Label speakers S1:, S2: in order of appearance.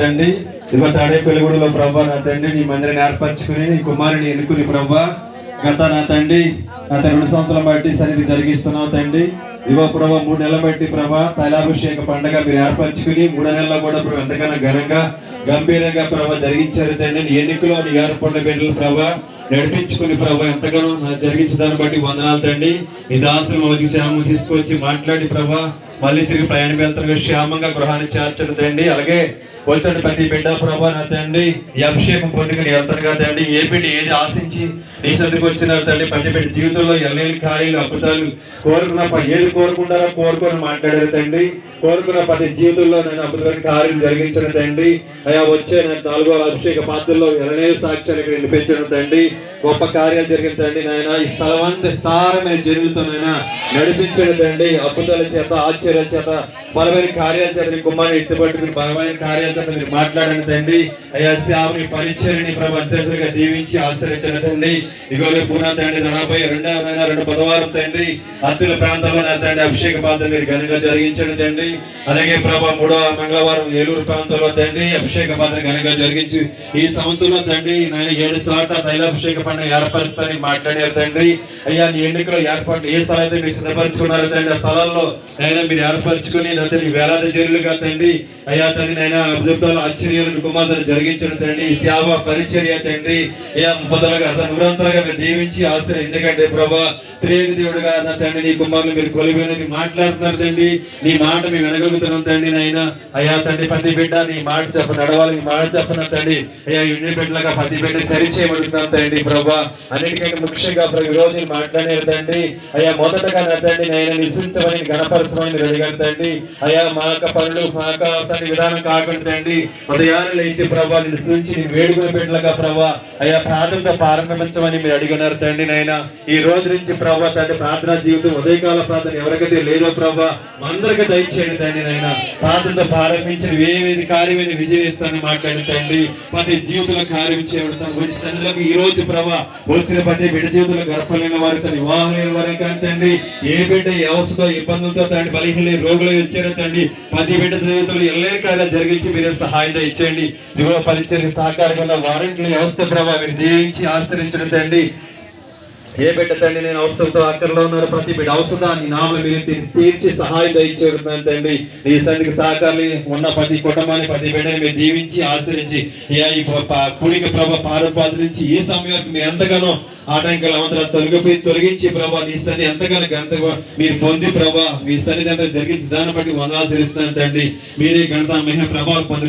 S1: తండ్రి ఇదిగో తాడే ప్రభా నా తండ్రి నీ మందిరాన్ని ఏర్పరచుకుని నీ కుమారుని ఎన్నుకుని ప్రభా. గత నా తండ్రి గత రెండు సంవత్సరాల బట్టి సన్నిధి జరిగిస్తున్నావు తండ్రి. ఇదిగో ప్రభా మూడు నెలల బట్టి ప్రభా తైలాభిషేక పండగ మీరు ఏర్పరచుకుని మూడు నెలల్లో కూడా ప్రభు ఎంతగానో ఘనంగా గంభీరంగా ప్రభా జరిగించారు తండ్రి. నీ ఎన్నికలో నీ ఏర్పడిన బిడ్డలు ప్రభా నడిపించుకుని ప్రభా ఎంతగానో జరిగించడాన్ని బట్టి వందనాలు తండ్రి. నీ దాసులు తీసుకొచ్చి మాట్లాడి ప్రభా మళ్ళీ తిరిగి ప్రయాణం వెళ్తున్న క్షేమంగా గృహాన్ని చేర్చండి అలాగే వచ్చిన ప్రతి బిడ్డ ప్రభా నా తండ్రి ఈ అభిషేకం పొందుకుని వెళ్తారు కదా తండ్రి ఏ బిడ్డ ఏది ఆశించి నీ సందుకు వచ్చిన తండ్రి ప్రతి బిడ్డ జీవితంలో ఎల్లేని ఖాళీలు అద్భుతాలు కోరుకున్న ఏది కోరుకుంటారో కోరుకొని మాట్లాడారు తండ్రి. కోరుకున్న ప్రతి జీవితంలో నేను అద్భుతమైన కార్యం జరిగించిన తండ్రి. అయా వచ్చే నేను నాలుగో అభిషేక పాత్రలో ఎలనే సాక్ష్యాలు ఇక్కడ వినిపించడం తండ్రి. గొప్ప కార్యాలు జరిగిన తండ్రి నాయన ఈ స్థలవంత స్థారమైన జనులతో నడిపించిన తండ్రి. అద్భుతాల చేత ఆశ్చర్యాల చేత బలమైన కార్యాల చేత నీ కుమారుని ఎత్తుపట్టుకుని బలమైన కార్యాల చేత మీరు మాట్లాడండి తండ్రి. అయ్యా సేవని పరిచయని ప్రపంచంగా దీవించి ఆశ్రయించిన తండ్రి. ఇగో రేపు తండ్రి నలభై రెండవ నెల రెండు బుధవారం తండ్రి. అత్తుల ప్రాంతంలో నా తండ్రి అభిషేక పాత్ర మీరు ఘనంగా జరిగించండి తండ్రి. అలాగే ప్రభా మూడవ మంగళవారం ఏలూరు ప్రాంతంలో తండ్రి అభిషేక పాత్ర ఘనంగా జరిగించి ఈ సంవత్సరంలో తండ్రి నేను ఏడు చోట తైలాభిషేక పండుగ ఏర్పరుస్తానని మాట్లాడారు తండ్రి. అయ్యా నీ ఎన్నికలో ఏర్పాటు ఏ స్థలం అయితే మీరు సిద్ధపరచుకున్నారు తండ్రి ఆ స్థలాల్లో నేను మీరు ఏర్పరచుకుని నా తండ్రి వేలాది జైలుగా తండ్రి అయ్యా తండ్రి నైనా అద్భుతాలు ఆశ్చర్యాలను కుమార్తెను జరిగించడం తండ్రి సేవ పరిచర్య తండ్రి అయ్యా ముప్పదలుగా అతను నిరంతరంగా మీరు దీవించి ఆశ్రయం. ఎందుకంటే ప్రభా త్రేక దేవుడుగా నా తండ్రి నీ కుమారులు మీరు కొలిపోయినది మాట్లాడుతున్నారు తండ్రి. నీ మాట మేము వెనగలుగుతున్నాం తండ్రి నాయన. అయ్యా తండ్రి ప్రతి బిడ్డ నీ మాట చెప్ప నడవాలి నీ మాట చెప్పిన తండ్రి. అయ్యా ఇండి బిడ్డలుగా ప్రతి బిడ్డ సరిచేయబడుతున్నాం తండ్రి ప్రభా. అన్నిటికంటే ముఖ్యంగా ప్రతి రోజు మాట్లాడే తండ్రి. అయ్యా మొదటగా నా తండ్రి నేను నిశ్చించమని గణపరచమని మీరు తండ్రి అయ్యా మా యొక్క పనులు మా యొక్క తండ్రి విధానం కాకుండా తండ్రి ఉదయాన్ని లేచి ప్రభా నిన్ను స్థుతించి నీ బిడ్డలుగా ప్రభా అయ్యా ప్రార్థనతో ప్రారంభించమని మీరు అడిగినారు తండ్రి నాయన. ఈ రోజు నుంచి ప్రభా తండ్రి ప్రార్థనా జీవితం ఉదయకాల ప్రార్థన ఎవరికైతే లేదో ప్రభా అందరికీ దయచేయండి తండ్రి నాయన. ప్రార్థనతో ప్రారంభించిన వేవేది కార్యమైన విజయిస్తానని ఇస్తానని తండ్రి ప్రతి జీవితంలో కార్యం చేయబడతాం వచ్చి సన్నిధిలోకి ఈ రోజు ప్రభా వచ్చిన ప్రతి బిడ్డ జీవితంలో గర్భలేని వారి తన వివాహం లేని వారి కానీ తండ్రి ఏ బిడ్డ వ్యవస్థతో ఇబ్బందులతో తండ్రి బలి బలహీన రోగులు వచ్చారు తండ్రి. ప్రతి బిడ్డ జీవితంలో ఎల్లే కార్యాలు జరిగించి మీరు సహాయం ఇచ్చేయండి. యువ పరిచయం సహకారంగా వారంటీ వ్యవస్థ ప్రభావం మీరు దీవించి ఆశ్రయించడం తండ్రి. ఏ బిడ్డ తండ్రి నేను అవసరంతో అక్కడలో ఉన్నారు. ప్రతి బిడ్డ అవసరాన్ని నామలు మీరు తీర్చి సహాయం దయచేరుతున్నాను తండ్రి. నీ సన్నిధికి సహకారాలు ఉన్న ప్రతి కుటుంబాన్ని ప్రతి బిడ్డని మీరు దీవించి ఆశ్రయించి ఈ కుడికి ప్రభ పారపాద నుంచి ఏ సమయానికి మీరు ఎంతగానో ఆటంకాలు అవంతరాలు తొలగిపోయి తొలగించి ప్రభా నీ సన్ని ఎంతగానో ఎంతగా మీరు పొంది ప్రభా మీ సన్నిధి అంతా జరిగించి దాన్ని బట్టి వందనాలు తెలుస్తున్నాను తండ్రి. మీరే గణత మహిళ ప్రభావం పొందు